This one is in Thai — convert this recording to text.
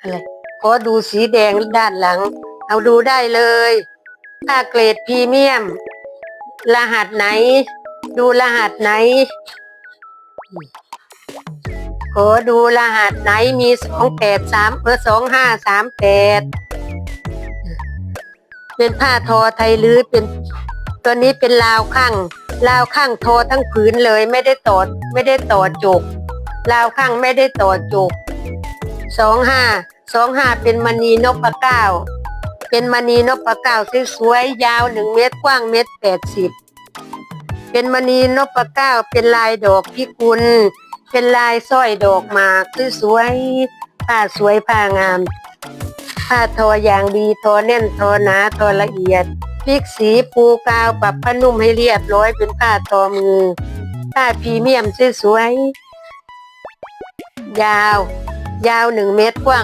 อะไรขอดูสีแดงด้านหลัง เอาดูได้เลยผ้าเกรดพรีเมียม รหัสไหน ดูรหัสไหน ขอดูรหัสไหนมีสองแปดสามเออสองห้าสามแปดเป็นผ้าทอไทยหรือเป็นตัวนี้เป็นลาวข้างลาวข้างทอทั้งผืนเลยไม่ได้ต่อไม่ได้ต่อจุกลาวข้างไม่ได้ต่อจุก สองห้าสองห้าเป็นมณีนพเก้าเป็นมณีนพเก้าสวยๆยาวหนึ่งเมตรกว้างเมตรแปดสิบเป็นมณีนพเก้าเป็นลายดอกพิกุล เป็นลายสร้อยดอกหมากสวยๆผ้าสวยผ้างามผ้าทออย่างดีทอแน่นทอหนาทอละเอียดพลิกสีปูกาวปรับผ้านุ่มให้เรียบร้อยเป็นผ้าทอมือผ้าพรีเมียมสวยๆยาว ยาวหนึ่งเมตรกว้าง